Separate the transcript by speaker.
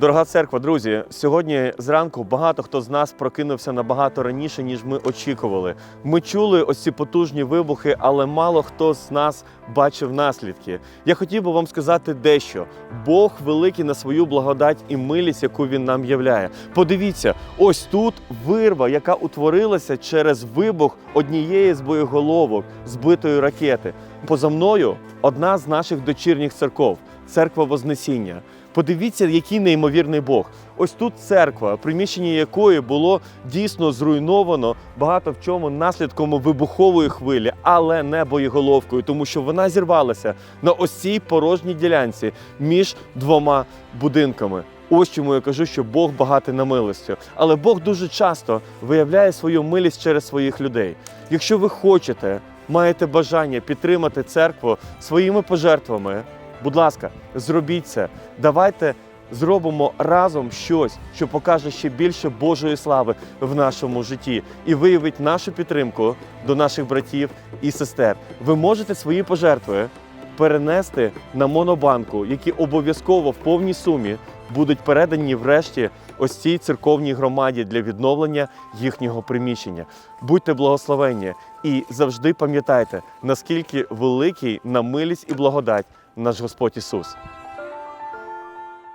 Speaker 1: Дорога церква, друзі, сьогодні зранку багато хто з нас прокинувся набагато раніше, ніж ми очікували. Ми чули ось ці потужні вибухи, але мало хто з нас бачив наслідки. Я хотів би вам сказати дещо. Бог великий на свою благодать і милість, яку він нам являє. Подивіться, ось тут вирва, яка утворилася через вибух однієї з боєголовок збитої ракети. Поза мною одна з наших дочірніх церков церква Вознесіння. Подивіться, який неймовірний Бог. Ось тут церква, приміщення якої було дійсно зруйновано багато в чому наслідком вибухової хвилі, але не боєголовкою, тому що вона зірвалася на ось цій порожній ділянці між двома будинками. Ось чому я кажу, що Бог багатий на милостю. Але Бог дуже часто виявляє свою милість через своїх людей. Якщо ви хочете, маєте бажання підтримати церкву своїми пожертвами, будь ласка, зробіть це. Давайте зробимо разом щось, що покаже ще більше Божої слави в нашому житті і виявить нашу підтримку до наших братів і сестер. Ви можете свої пожертви перенести на монобанку, які обов'язково в повній сумі будуть передані врешті ось цій церковній громаді для відновлення їхнього приміщення. Будьте благословенні і завжди пам'ятайте, наскільки великий на милість і благодать наш Господь Ісус.